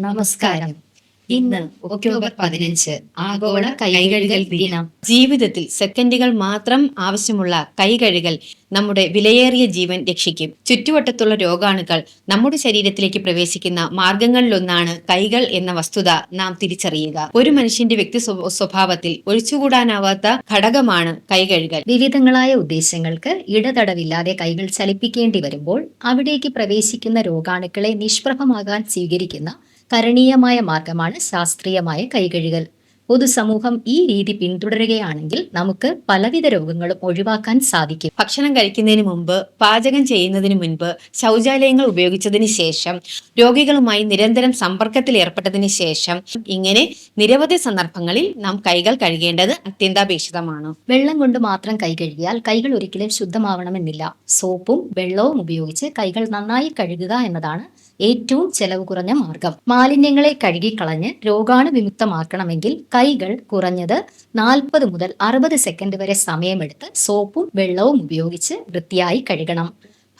നമസ്കാരം. ഇന്ന് ഒക്ടോബർ പതിനഞ്ച് ആഗോള കൈകഴുകൽ ദിനം. ജീവിതത്തിൽ സെക്കൻഡുകൾ മാത്രം ആവശ്യമുള്ള കൈകഴുകൽ നമ്മുടെ വിലയേറിയ ജീവൻ രക്ഷിക്കും. ചുറ്റുവട്ടത്തുള്ള രോഗാണുക്കൾ നമ്മുടെ ശരീരത്തിലേക്ക് പ്രവേശിക്കുന്ന മാർഗങ്ങളിലൊന്നാണ് കൈകൾ എന്ന വസ്തുത നാം തിരിച്ചറിയുക. ഒരു മനുഷ്യന്റെ വ്യക്തി സ്വഭാവത്തിൽ ഒഴിച്ചുകൂടാനാവാത്ത ഘടകമാണ് കൈകഴുകൽ. വിവിധങ്ങളായ ഉദ്ദേശങ്ങൾക്ക് ഇടതടവില്ലാതെ കൈകൾ ചലിപ്പിക്കേണ്ടി വരുമ്പോൾ അവിടേക്ക് പ്രവേശിക്കുന്ന രോഗാണുക്കളെ നിഷ്പ്രഭമാകാൻ സ്വീകരിക്കുന്ന കരണീയമായ മാർഗമാണ് ശാസ്ത്രീയമായ കൈകഴുകൽ പൊതുസമൂഹം ഈ രീതി പിന്തുടരുകയാണെങ്കിൽ നമുക്ക് പലവിധ രോഗങ്ങളും ഒഴിവാക്കാൻ സാധിക്കും. ഭക്ഷണം കഴിക്കുന്നതിന് മുമ്പ് പാചകം ചെയ്യുന്നതിന് മുൻപ് ശൗചാലയങ്ങൾ ഉപയോഗിച്ചതിന് ശേഷം രോഗികളുമായി നിരന്തരം സമ്പർക്കത്തിൽ ഏർപ്പെട്ടതിന് ശേഷം ഇങ്ങനെ നിരവധി സന്ദർഭങ്ങളിൽ നാം കൈകൾ കഴുകേണ്ടത് അത്യന്താപേക്ഷിതമാണ്. വെള്ളം കൊണ്ട് മാത്രം കൈ കഴുകിയാൽ കൈകൾ ഒരിക്കലും ശുദ്ധമാവണമെന്നില്ല. സോപ്പും വെള്ളവും ഉപയോഗിച്ച് കൈകൾ നന്നായി കഴുകുക എന്നതാണ് ഏറ്റവും ചെലവ് കുറഞ്ഞ മാർഗം. മാലിന്യങ്ങളെ കഴുകിക്കളഞ്ഞ് രോഗാണുവിമുക്തമാക്കണമെങ്കിൽ കൈകൾ കുറഞ്ഞത് നാൽപ്പത് മുതൽ അറുപത് സെക്കൻഡ് വരെ സമയമെടുത്ത് സോപ്പും വെള്ളവും ഉപയോഗിച്ച് വൃത്തിയായി കഴുകണം.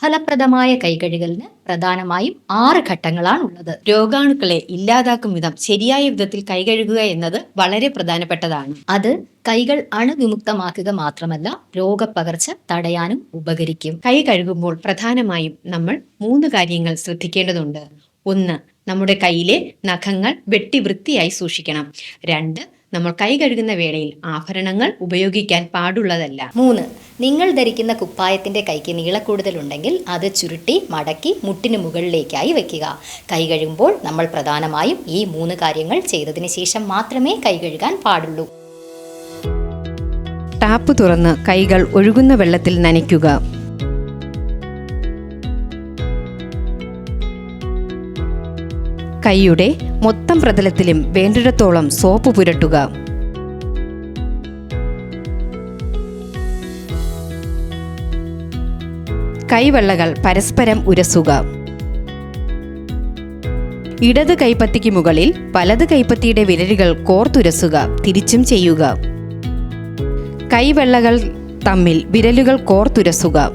ഫലപ്രദമായ കൈകഴുകലിന് പ്രധാനമായും ആറ് ഘട്ടങ്ങളാണ് ഉള്ളത് രോഗാണുക്കളെ ഇല്ലാതാക്കും വിധം ശരിയായ വിധത്തിൽ കൈകഴുകുക എന്നത് വളരെ പ്രധാനപ്പെട്ടതാണ്. അത് കൈകൾ അണുവിമുക്തമാക്കുക മാത്രമല്ല രോഗപ്പകർച്ച തടയാനും ഉപകരിക്കും. കൈ കഴുകുമ്പോൾ പ്രധാനമായും നമ്മൾ മൂന്ന് കാര്യങ്ങൾ ശ്രദ്ധിക്കേണ്ടതുണ്ട്. ഒന്ന് നമ്മുടെ കയ്യിലെ നഖങ്ങൾ വെട്ടി വൃത്തിയായി സൂക്ഷിക്കണം. രണ്ട് നമ്മൾ കൈ കഴുകുന്ന വേളയിൽ ആഭരണങ്ങൾ ഉപയോഗിക്കാൻ പാടുള്ളതല്ല. മൂന്ന് നിങ്ങൾ ധരിക്കുന്ന കുപ്പായത്തിന്റെ കൈക്ക് നീളക്കൂടുതലുണ്ടെങ്കിൽ അത് ചുരുട്ടി മടക്കി മുട്ടിന് മുകളിലേക്കായി വെക്കുക. കൈ കഴുകുമ്പോൾ നമ്മൾ പ്രധാനമായും ഈ മൂന്ന് കാര്യങ്ങൾ ചെയ്തതിന് ശേഷം മാത്രമേ കൈ കഴുകാൻ പാടുള്ളൂ. ടാപ്പ് തുറന്ന് കൈകൾ ഒഴുകുന്ന വെള്ളത്തിൽ നനയ്ക്കുക. കൈയുടെ മൊത്തം പ്രതലത്തിലും വേണ്ടിടത്തോളം സോപ്പ് പുരട്ടുക. കൈവെള്ളകൾ പരസ്പരം ഉരസുക. ഇടത് കൈപ്പത്തിക്ക് മുകളിൽ വലത് കൈപ്പത്തിയുടെ വിരലുകൾ കോർത്തുരസുക തിരിച്ചും ചെയ്യുക. കൈവെള്ളകൾ തമ്മിൽ വിരലുകൾ കോർത്തുരസുക.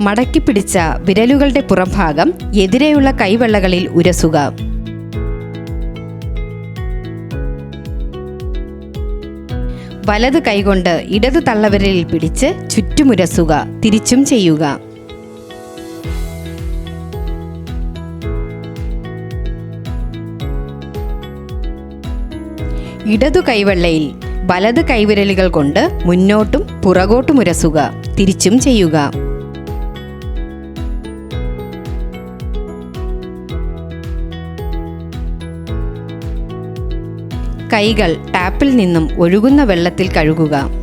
മടക്കി പിടിച്ച വിരലുകളുടെ പുറംഭാഗം എതിരെയുള്ള കൈവെള്ളകളിൽ ഉരസുക. വലത് കൈകൊണ്ട് ഇടത് തള്ളവിരലിൽ പിടിച്ച് ചുറ്റുമുരസുക തിരിച്ചും ചെയ്യുക. ഇടതു കൈവെള്ളയിൽ വലത് കൈവിരലുകൾ കൊണ്ട് മുന്നോട്ടും പുറകോട്ടും ഉരസുക തിരിച്ചും ചെയ്യുക. കൈകൾ ടാപ്പിൽ നിന്നും ഒഴുകുന്ന വെള്ളത്തിൽ കഴുകുക.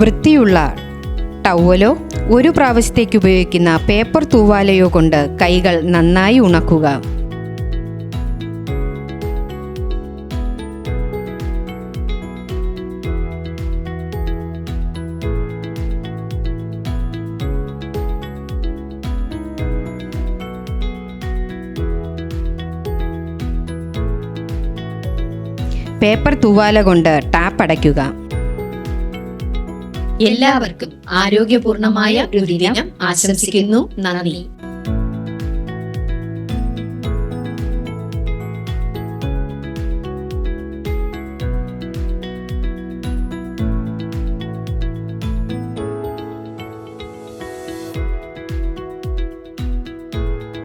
വൃത്തിയുള്ള ടവലോ ഒരു പ്രാവശ്യത്തേക്ക് ഉപയോഗിക്കുന്ന പേപ്പർ തൂവാലയോ കൊണ്ട് കൈകൾ നന്നായി ഉണക്കുക. പേപ്പർ തൂവാല കൊണ്ട് ടാപ്പ് അടയ്ക്കുക. എല്ലാവർക്കും ആരോഗ്യപൂർണമായ ഒരു ദിനം ആശംസിക്കുന്നു. നന്ദി.